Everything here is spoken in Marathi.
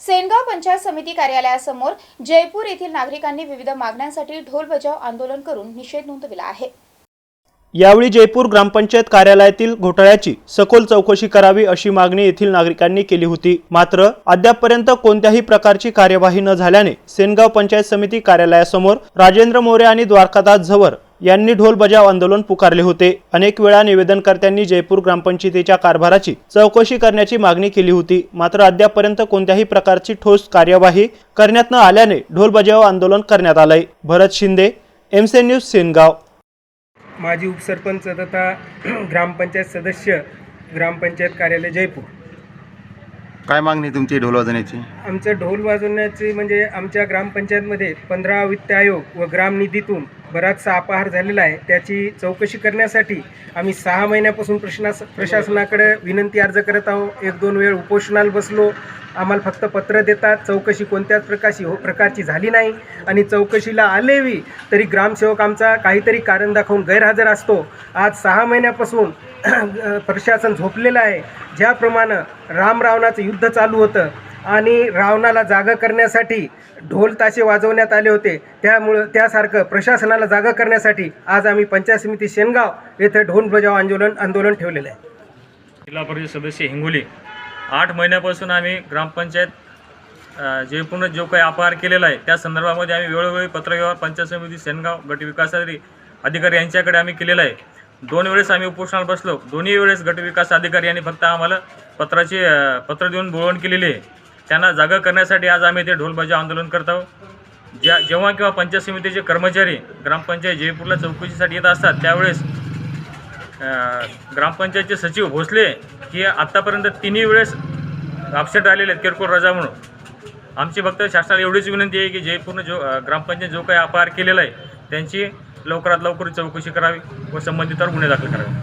सेनगाव पंचायत समिती कार्यालयासमोर जयपूर येथील नागरिकांनी विविध मागण्यांसाठी ढोल बजाव आंदोलन करून निषेध नोंदविला आहे. यावेळी जयपूर ग्रामपंचायत कार्यालयातील घोटाळ्याची सखोल चौकशी करावी अशी मागणी येथील नागरिकांनी केली होती. मात्र अद्यापपर्यंत कोणत्याही प्रकारची कार्यवाही न झाल्याने सेनगाव पंचायत समिती कार्यालयासमोर राजेंद्र मोरे आणि द्वारकादास झवर यांनी ढोल बजाव आंदोलन पुकारले होते. अनेक वेळा निवेदनकर्त्यांनी जयपूर ग्रामपंचायतीच्या कारभाराची चौकशी करण्याची मागणी केली होती. मात्र अद्यापपर्यंत कोणत्याही प्रकारची ठोस कार्यवाही करण्यात न आल्याने ढोल बजाव आंदोलन करण्यात आलंय. भरत शिंदे एमसे न्यूज सेनगाव. माजी उपसरपंच तथा ग्रामपंचायत सदस्य ग्रामपंचायत कार्यालय जयपूर. काय मागणी तुमची ढोल वाजवण्याची? आमचं ढोल वाजवण्याची म्हणजे आमच्या ग्रामपंचायतमध्ये पंधरा वित्त आयोग व ग्रामनिधीतून बराचसा अपहार झालेला आहे. त्याची चौकशी करण्यासाठी आम्ही सहा महिन्यापासून प्रशास प्रशासनाकडे विनंती अर्ज करत आहोत. एक दोन वेळ उपोषणाला बसलो. आम्हाला फक्त पत्र देतात. चौकशी कोणत्याच प्रकारची हो प्रकारची झाली नाही. आणि चौकशीला आलेवी तरी ग्रामसेवक आमचा काहीतरी कारण दाखवून गैरहजर असतो. आज सहा महिन्यापासून प्रशासन झोपलेलं आहे. ज्याप्रमाणे राम रावणाचं युद्ध चालू होतं आणि रावणाला जागा करण्यासाठी ढोल ताशे वाजवण्यात आले होते. त्यामुळं त्यासारखं प्रशासनाला जागा करण्यासाठी आज आम्ही पंचायत समिती शेनगाव येथे ढोल बजाव आंदोलन आंदोलन ठेवलेलं आहे. जिल्हा परिषद सदस्य हिंगोली. आठ महिन्यापासून आम्ही ग्रामपंचायत जे पूर्ण जो काही अपहार केलेला आहे त्या संदर्भामध्ये आम्ही वेळोवेळी पत्रव्यवहार पंचायत समिती शेनगाव गट विकास अधिकारी यांच्याकडे आम्ही केलेला आहे. दोन वेळेस आम्ही उपोषणाला बसलो. दोन्ही वेळेस गटविकास अधिकारी यांनी फक्त आम्हाला पत्राची पत्र देऊन बोळवण केलेली आहे. त्यांना जागा करण्यासाठी आज आम्ही ते ढोलबाजी आंदोलन करत आहोत. ज्या जेव्हा किंवा पंचायत समितीचे कर्मचारी ग्रामपंचायत जयपूरला चौकशीसाठी येत असतात त्यावेळेस ग्रामपंचायतचे सचिव भोसले की आत्तापर्यंत तिन्ही वेळेस अपसेट राहिलेले आहेत किरकोळ रजा म्हणून. आमची फक्त शासनाला एवढीच विनंती आहे की जयपूरनं जो ग्रामपंचायत जो काही अपहार केलेला आहे त्यांची लवकरात लवकर चौकशी करावी व संबंधितावर गुन्हे दाखल करावे.